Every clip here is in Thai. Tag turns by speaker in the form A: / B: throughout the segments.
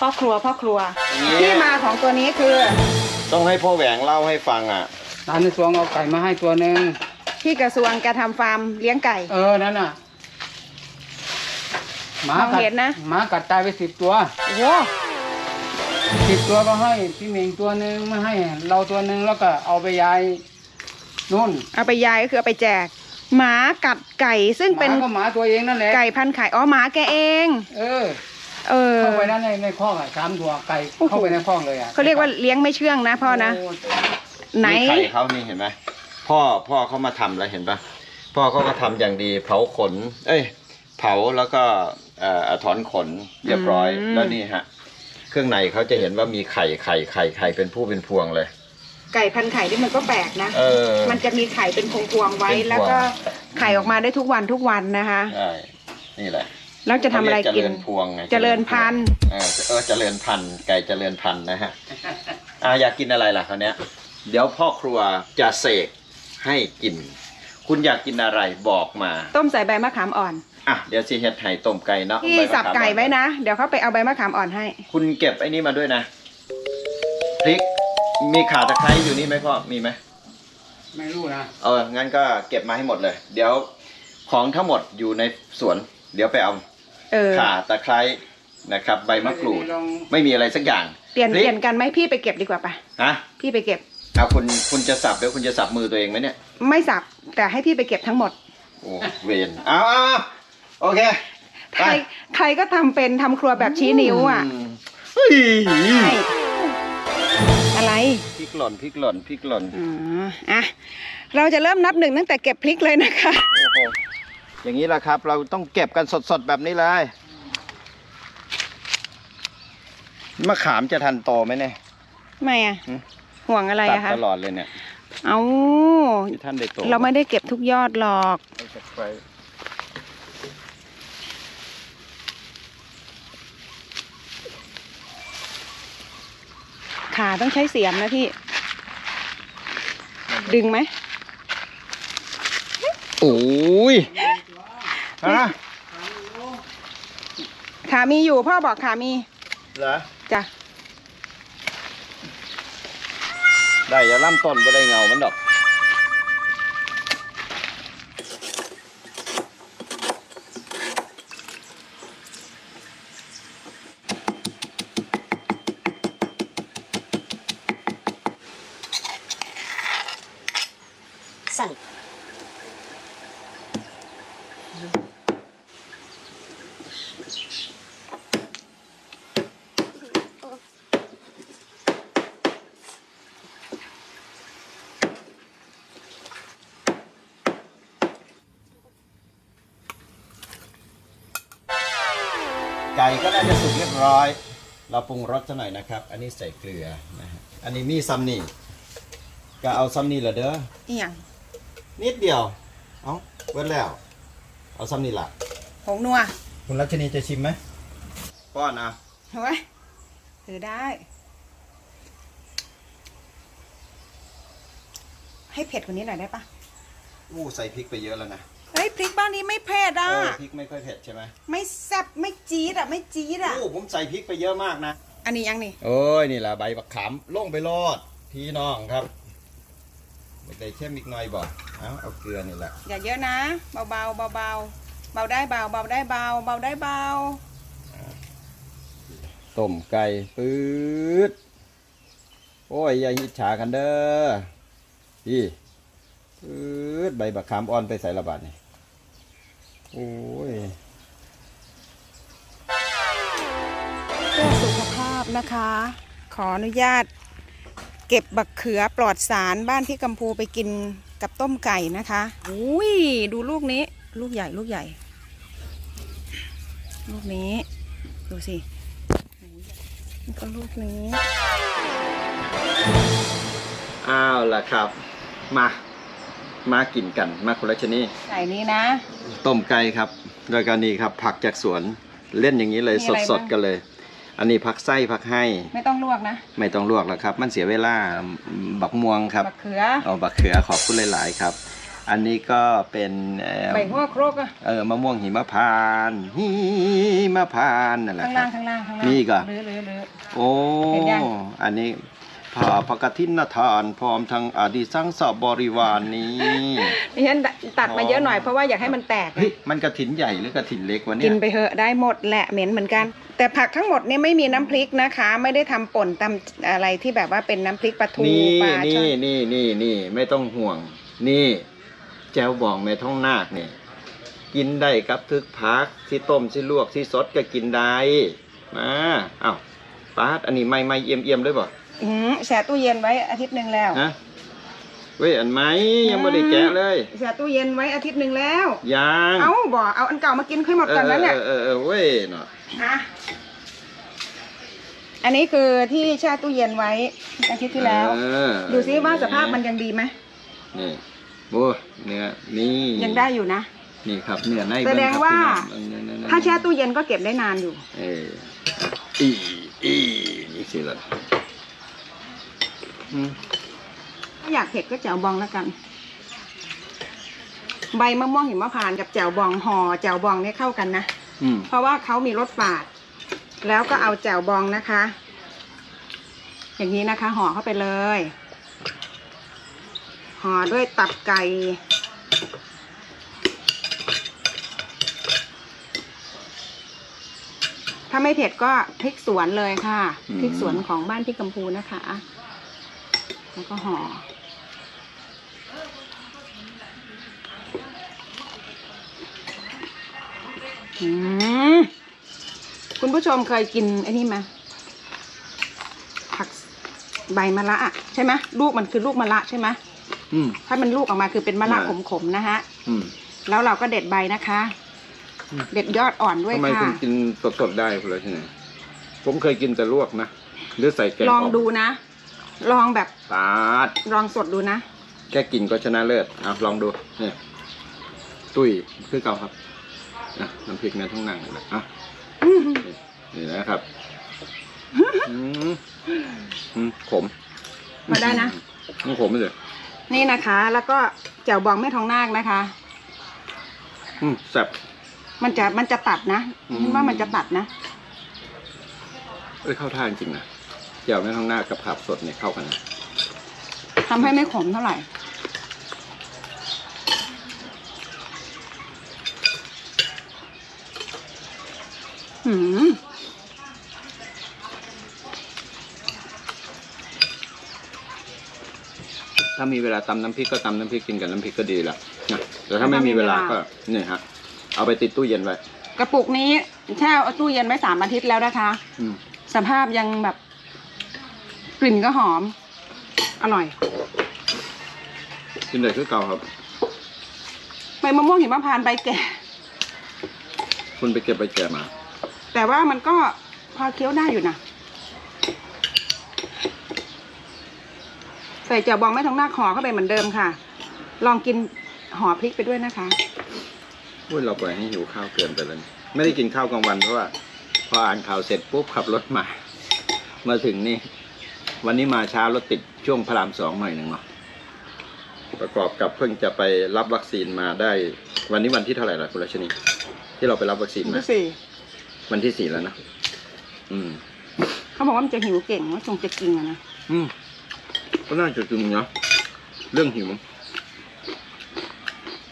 A: พ่อครัวพ่อครัว
B: อย่างนี้
A: ที่มาของตัวนี้คือ
B: ต้องให้พ่อแหวงเล่าให้ฟังอะ
C: ร้านในสวงเอาไก่มาให้ตัวหนึ่ง
A: ที่กระทรวงแกทำฟาร์มเลี้ยงไก่
C: เออนั่นน่ะหมาม
A: อง
C: กัด
A: เห็นนะ
C: หมากัดตายไปสิบตัว
A: โอ้โห
C: สิบตัวก็ให้พี่เหม่งตัวหนึ่งมาให้ เราตัวหนึ่งแล้วก็เอาไปยายนู่น
A: เอาไปยายก็คือเอาไปแจก หมากัดไก่ซึ่ง
C: ห
A: เป็น
C: มาก็หมาตัวเองนั่นแหละ
A: ไก่พันธุ์ไข่อ๋อหมาแกเอง
C: เออ
A: เออ
C: เข้าไปนั่นในในคอกอะสามตัวไก่
A: โอ้โห
C: เข้าไปในคอกเลยอะ
A: เขาเรียกว่าเลี้ยงไม่เชื่องนะพ่อนะ
C: โไห
A: น
B: ไข่เขานี่เห็นไหมพ่อพ่อเขามาทำแล้วเห็นปะพ่อเขาก็ทำอย่างดี เผาขน เอ้ย เผาแล้วก็เอ่อถอนขนเรียบร้อย
A: อืม
B: แล้วนี่ฮะ เครื่องในเขาจะเห็นว่ามีไข่ไข่ไข่ไข่เป็นผู้เป็นพวงเลย
A: ไก่พันธุ์ไข่ที่มันก็แปลกนะ
B: เออ
A: มันจะมีไข่เป็นพวงๆไว้
B: เป็นพวง
A: แล้วก็ไข่ออกมาได้ทุกวันทุกวันนะคะ
B: ใช่นี่แหละ
A: แล้วจะทำอะไร
B: เขา
A: กิ
B: เย
A: น
B: เจริญพวงไง
A: เจริญพันธุ์
B: เออเออเจริญพันธุ์ไก่เจริญพันธุ์นะฮะอ่าอยากกินอะไรล่ะคราวเนี้ย เดี๋ยวพ่อครัวจะเสกให้กิน คุณอยากกินอะไรบอกมา
A: ต้มใส่ใบมะขามอ่อน
B: อะเดี๋ยวสิเฮ็ดไห่ต้มไก่เนาะ
A: ที่
B: ใมะขาม
A: สับไก่ไว้นะ เดี๋ยวเขาไปเอาใบมะขามอ่อนให้
B: คุณเก็บไอ้นี่มาด้วยนะพริกมีข่าตะไคร้อยู่นี่ไหมพ่อมีไหม
C: ไม่รู้นะ
B: เออ งั้นก็เก็บมาให้หมดเลย เดี๋ยวของทั้งหมดอยู่ในสวน เดี๋ยวไปเอา
A: เออ
B: ข่าตะไคร้นะครับ ใบมะกรูด
C: ลอง
B: ไม่มีอะไรสักอย่าง
A: เปลี่ยน
B: พ
A: เป
B: ริก
A: ลี่ยนกันไหมพี่ไปเก็บดีกว่าปะ
B: ฮะ
A: พี่ไปเก็บ
B: เอาคุณคุณจะสับเดี๋ยวคุณจะสับมือตัวเองไหมเนี่ย
A: ไม่สับแต่ให้พี่ไปเก็บทั้งหมด
B: โอ้เวนเอาเอาเอาโอเค
A: ใคร ใครก็ทำเป็นทำครัวแบบชี้นิ้วอะ
B: มเฮ้ย
A: ใช่อะไร
B: พริกหล่นพริกหล่นพริกหล่น
A: อ๋ออะเราจะเริ่มนับหนึ่งตั้งแต่เก็บพริกเลยนะคะ
B: โอ้โห อย่างนี้แหละครับ เราต้องเก็บกันสดๆแบบนี้เลยมะขามจะทันโตไหมเนี่ย
A: ไม่อะ
B: หืม
A: ห่วงอะไร
B: ตัด
A: อะคะ
B: ตลอดเลยเนี่ย
A: เอา
B: ที่ท่านได้โต
A: เราไม่ได้เก็บทุกยอดหรอก
B: เอาจากไป
A: ขาต้องใช้เสียมนะพี่ ดึงไหม
B: โอ้ย ฮะ
A: ขามีอยู่พ่อบอกขามี
B: เหรอ
A: จ้ะ
B: ได้อย่าล่ำต้นก็ได้เงามันดอก ก่ก็น่าจะสุกเรียบร้อย เราปรุงรสซะหน่อยนะครับ อันนี้ใส่เกลือนะฮะอันนี้มีซัมนี่ก็เอาซัมนี่ละเด้อ
A: อีหยัง
B: นิดเดียว เอาเบิดแล้ว เอาซัมนี่ละ
A: ผงนัว
B: คุณรัชนีจะชิมไหมป้อนอะ
A: เฮ้ยถือได้ ให้เผ็ดกว่านี้หน่อยได้ปะ
B: อู้ใส่พริกไปเยอะแล้วนะ
A: เฮ้ยพริกบ้านนี้ไม่เผ็ด
B: เอ
A: อะ
B: อพริกไม่ค่อยเผ็ดใช่ไหม
A: ไม่แซ่บไม่จี๊ดอะ ไม่จี๊ดอะ
B: อู้ผมใส่พริกไปเยอะมากนะ
A: อันนี้ยังนี่
B: โอ้ยนี่แหละใบบักขามลงไปรอดพี่น้องครับไม่ได้เข้มอีกหน่อยบ่เอาเอาเกลือนี่แหละ
A: อย่าเยอะนะ เบาเบาเบาเบาเบาได้เบาเบาได้เบาเบาได้เบา
B: ต้มไก่ปื๊ดโอ้ยอย่าหิจฉากันเด้อพี่ปื๊ดใบบักขามอ่อนไปใส่ระบาดนี่ โอ้ย
A: เพื่อสุขภาพนะคะ ขออนุญาต เก็บบักเขือปลอดสารบ้านที่กัมพูไปกินกับต้มไก่นะคะอุ้ยดูลูกนี้ ลูกใหญ่ลูกใหญ่ ลูกนี้ ดูสินี่ก็ลูกนี้
B: อ้าวล่ะครับ มา มากินกันมาคนละชนิด
A: ไก่นี้นะ
B: ต้มไก่ครับ โดยการนี้ครับ ผักจากสวนเล่นอย่างนี้เลย
A: มีอะไร
B: สด
A: บ้าง
B: ๆกันเลย อันนี้ผักไส้ผักให้
A: ไม่ต้องลวกนะ
B: ไม่ต้องลวกแล้วครับ มันเสียเวลาบักม่วงครับ
A: บักเขือ
B: เอาบักเขือขอบคุณหลาย ๆ ครับ อันนี้ก็เป็นเอ่อ
A: ใบหัวโครกอะ
B: เออมะม่วงหิมพานต์หิมพานต์นั่นแหละ
A: ข้าง
B: ครั
A: ล่าง
B: บ
A: ข้างล่างข้างล่าง
B: มีอีกเหรอ
A: หรือหรือหรือ
B: โอ้
A: เห็นยัง
B: อันนี้ ผ่าพระกฐินทานพร้อมทั้งอดีสังสบบริวารนนี้
A: ดิฉันตัดมาเยอะหน่อยเพราะว่าอยากให้มันแตก
B: เฮ้ยมันกระถินใหญ่หรือกระถินเล็กวะเนี่
A: กิ
B: ย
A: นไปเถอะได้หมดแหละเหม็นเหมือนกัน แต่ผักทั้งหมดเนี่ยไม่มีน้ำพริกนะคะ ไม่ได้ทำป่นตำอะไรที่แบบว่าเป็นน้ำพริกปลาทู
B: นี่
A: ปลาช่
B: นี่
A: อน
B: นี่นี่นี่ไม่ต้องห่วง นี่ แจวบองแม่ท้องนาคเนี่ยกินได้กับทึกพักที่ต้มที่ลวกที่สดก็กินได้มาอ้าวปาดอันนี้ไม่ไม่เอี่ยมเอี่ยมเลยบ่
A: อืมแช่ตู้เย็นไว้อาทิตย์หนึ่งแล้ว
B: ฮะเว้ยอันไหมยังไม่ได้แกะเลย
A: แช่ตู้เย็นไว้อาทิตย์หนึ่งแล้ว
B: ยัง
A: เอาบ่เอาอันเก่ามากินค่อยหมดก่อนนั้นเนี่ย
B: เออเออเออเว้ยเนาะ
A: อะ อันนี้คือที่แช่ตู้เย็นไว้อาทิตย์ที่แล้ว
B: เออ
A: ดูซิว่าสภาพมันยังดีไหม
B: นี่โอ้เนื้อนี่
A: ยังได้อยู่นะ
B: นี่ครับเนื้อใน
A: แสดงว่า
B: เบิ่งครับพี่น้อง
A: ถ้าแช่ตู้เย็นก็เก็บได้นานอยู่
B: เอออีอีนี่สิล่ะอืม
A: ถ้าอยากเผ็ดก็แจ่วบองแล้วกัน ใบมะม่วงหิมพานต์กับแจ่วบองห่อแจ่วบองเนี่ยเข้ากันนะ
B: อืม
A: เพราะว่าเขามีรสฝาด แล้วก็เอาแจ่วบองนะคะ อย่างนี้นะคะ ห่อเข้าไปเลย ห่อด้วยตับไก่ ถ้าไม่เผ็ดก็พริกสวนเลยค่ะพริกสวนของบ้านพี่กัมพูนะคะ แล้วก็ห่ออืมคุณผู้ชมเคยกินไอ้นี่ไหมผักใบมะระอะใช่ไหมลูกมันคือลูกมะระใช่ไหม
B: อืม
A: ถ้ามันลูกออกมาคือเป็นมะระ
B: ใช่
A: ขมๆนะฮะ
B: อืม
A: แล้วเราก็เด็ดใบนะคะ
B: อืม
A: เด็ดยอดอ่อนด้วย
B: ทำไมคุ
A: ค่ะ
B: ณกินสดๆได้คุณเลยที่ไหนผมเคยกินแต่ลวกนะหรือใส่แกง
A: ลองดูนะ ลองแบบ
B: ตาด
A: ลองสดดูนะ
B: แค่กินก็ชนะเลิศเอาลองดูนี่ตุ้ยคือเก่าครับอะน้ำพริกแม่ท้องนางนี่แหละอะ
A: อื้อหือ
B: นี่นี่นะครับอืมอืมขม
A: พอได้นะ
B: มันขมไม่เลย
A: นี่นะคะ แล้วก็แจ่วบองแม่ทองนาคนะคะ
B: อืมแซ่บ
A: มันจะมันจะตัดนะ
B: อืม
A: ฉันว่ามันจะตัดนะ
B: เอ้ยเข้าท่าจริงๆนะ เจียวแม่ท้องนาคกับผักสดเนี่ยเข้ากันนะ
A: ทำให้ไม่ขมเท่าไหร่ หืม
B: ถ้ามีเวลาตำน้ำพริกก็ตำน้ำพริกกินกับน้ำพริกก็ดีละนะแต่ถ้าไม่มีเวลาก็เนี่ยฮะ เอาไปติดตู้เย็นไว้
A: กระปุกนี้แช่เอาตู้เย็นไว้สามอาทิตย์แล้วนะคะ
B: อืม
A: สภาพยังแบบก ลิ่นก็หอม อร่อย
B: กินได้คือเก่าครับ
A: ใบมะม่วงหิมพานต์ใบแก่
B: คุณไปเก็บไปแกะมา
A: แต่ว่ามันก็พอเคี้ยวได้อยู่นะ ใส่เจียวบองไม่ท้องหน้าคห่อเข้าไปเหมือนเดิมค่ะ ลองกินห่อพริกไปด้วยนะคะ
B: พูดเราปล่อยให้หิวข้าวเกินไปแล้วนี่ไม่ได้กินข้าวกลางวันเพราะว่า พออ่านข่าวเสร็จปุ๊บขับรถมา มาถึงนี่ วันนี้มาช้ารถติดช่วงพระรามสองหน่อยหนึ่งเนาะประกอบกับเพิ่งจะไปรับวัคซีนมาได้ วันนี้วันที่เท่าไหร่ล่ะคุณรัชนีที่เราไปรับวัคซีนมา
A: ที่สี่
B: วันที่สี่แล้วนะอืม
A: เขาบอกว่ามันจะหิวเก่งว่าคงจะกินอะนะ
B: อืมก็น่าจะจริงเนาะเรื่องหิว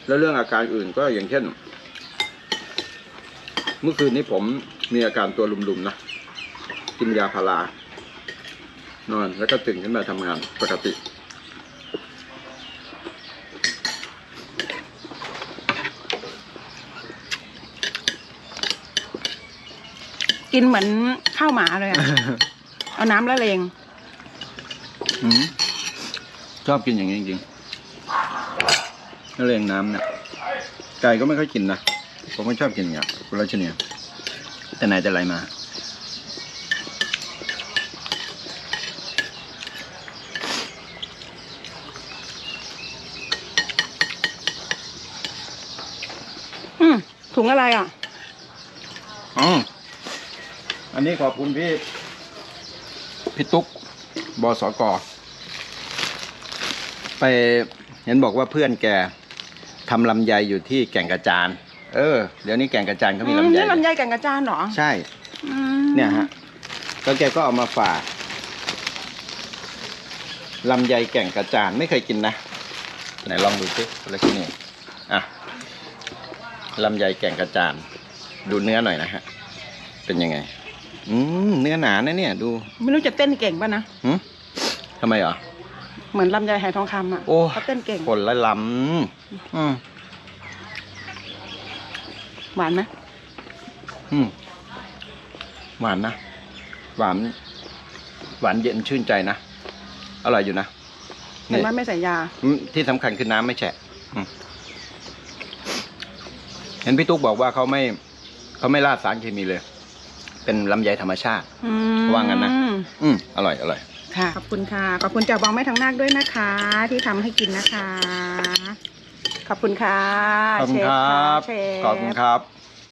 B: แล้วเรื่องอาการอื่นก็อย่างเช่น เมื่อคืนนี้ผมมีอาการตัวลุมๆนะกินยาพารา นอนแล้วก็ตื่นขึ้นมาทำงานปกติ
A: กินเหมือนข้าวหมาเลยอะ เอาน้ำละเลง
B: อืมชอบกินอย่างนี้จริงๆแล้วเรียงน้ำเนี่ยไก่ก็ไม่ค่อยกินนะ ผมก็ชอบกินอย่างเงี้ยคุณราชเนียแต่ไหนแต่ไรมา
A: ถุงอะไรอะ
B: อ๋อ อันนี้ขอบคุณพี่ พี่ตุ๊กบสก ไปเห็นบอกว่าเพื่อนแกทำลำไยอยู่ที่แก่งกระจาน เออ เดี๋ยวนี้แก่งกระจานเขามี
A: อื
B: ลำไย
A: นี่ลำไยแก่งกระจานเหรอ
B: ใช่
A: อืม
B: เนี่ยฮะ แล้วแกก็เอามาฝากลำไยแก่งกระจานไม่เคยกินนะ ไหนลองดูสิแล้วที่นี่อะ ลำไยแก่งกระจาน ดูเนื้อหน่อยนะฮะ เป็นยังไง อืมเนื้อหนานะเนี่ย ดู
A: ไม่รู้จะเต้นเก่งป่ะนะ
B: หึทำไมเหรอ
A: เหมือนลำไยไหทองคำอะ
B: โอ้
A: เขาเต้นเก่ง
B: คนละลำอืม
A: หวานไหม
B: อืมหวานนะ หวาน หวานเย็นชื่นใจนะ อร่อยอยู่นะ
A: เห็นว่าไม่ใส่ยา
B: อืมที่สำคัญคือน้ำไม่แฉะอืม เห็นพี่ตุ๊กบอกว่าเขาไม่เขาไม่ราดสารเคมีเลย เป็นลำไยธรรมชาติ
A: อืม
B: ว่างั้นนะ อืมอร่อยอร่อย
A: ค่ะ ขอบคุณค่ะ ขอบคุณจากบองแม่ทางนาคด้วยนะคะ ที่ทำให้กินนะคะ ขอบคุณค่ะ
B: ขอบคุณครับ
A: เชฟ
B: ขอบคุณครับ